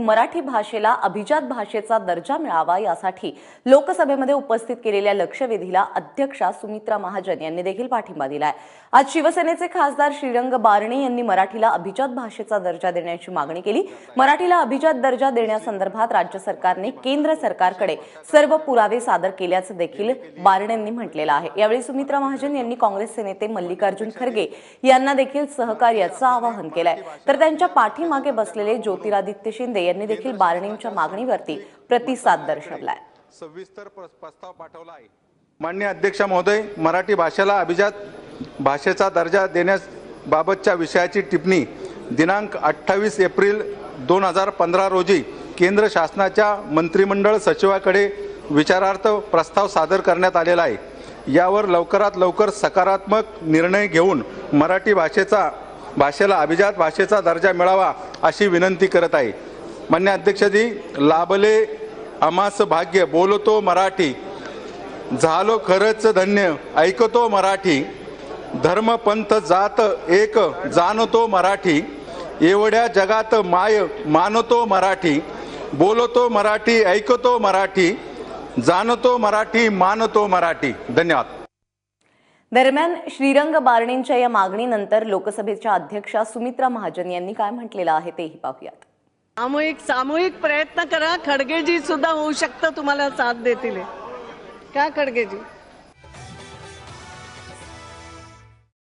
मराठी भाषेला अभिजात भाषेचा दर्जा मिळावा यासाठी लोकसभेमध्ये उपस्थित केलेल्या लक्षवेधीला अध्यक्षा सुमित्रा महाजन यांनी देखील पाठिंबा दिलाय. आज शिवसेनेचे खासदार श्रीरंग बारणे यांनी मराठीला अभिजात भाषेचा दर्जा देण्याची मागणी केली. मराठीला अभिजात दर्जा देण्यासंदर्भात राज्य सरकारने केंद्र सरकारकडे सर्व पुरावे सादर केल्याचं देखील बारणे म्हटलेलं आहे. यावेळी सुमित्रा महाजन यांनी काँग्रेसचे नेते मल्लिकार्जुन खरगे यांना देखील सहकार्याचं आवाहन केलंय. तर त्यांच्या पाठीमागे बसलेले ज्योतिरादित्य शिंदे यांनी देखील बारणींच्या मागणीवरती प्रतिसाद दर्शवलाय. सविस्तर प्रस्ताव पाठवला आहे मान्य अध्यक्ष महोदय मराठी भाषेला अभिजात भाषेचा दर्जा देण्याबाबतच्या विषयाची टिप्पणी दिनांक अठ्ठावीस एप्रिल दोन हजार पंधरा रोजी केंद्र शासनाच्या मंत्रिमंडळ सचिवाकडे विचारार्थ प्रस्ताव सादर करण्यात आलेला आहे. यावर लवकरात लवकर सकारात्मक निर्णय घेऊन मराठी भाषेचा भाषेला अभिजात भाषेचा दर्जा मिळावा अशी विनंती करत आहे. मान्य अध्यक्षजी लाभले आमास भाग्य बोलतो मराठी. झालो खरंच धन्य ऐकतो मराठी. धर्म पंथ जात एक जाणतो मराठी. एवढ्या जगात माय मानतो मराठी. बोलतो मराठी ऐकतो मराठी. जाणतो मराठी मानतो मराठी. धन्यवाद. दरम्यान श्रीरंग बारणेंच्या या मागणीनंतर लोकसभेच्या अध्यक्षा सुमित्रा महाजन यांनी काय म्हटलेलं आहे तेही पाहूयात. सामूहिक सामूहिक प्रयत्न करा. खडगेजी सुद्धा होऊ शकतं तुम्हाला साथ देतील का खडगेजी?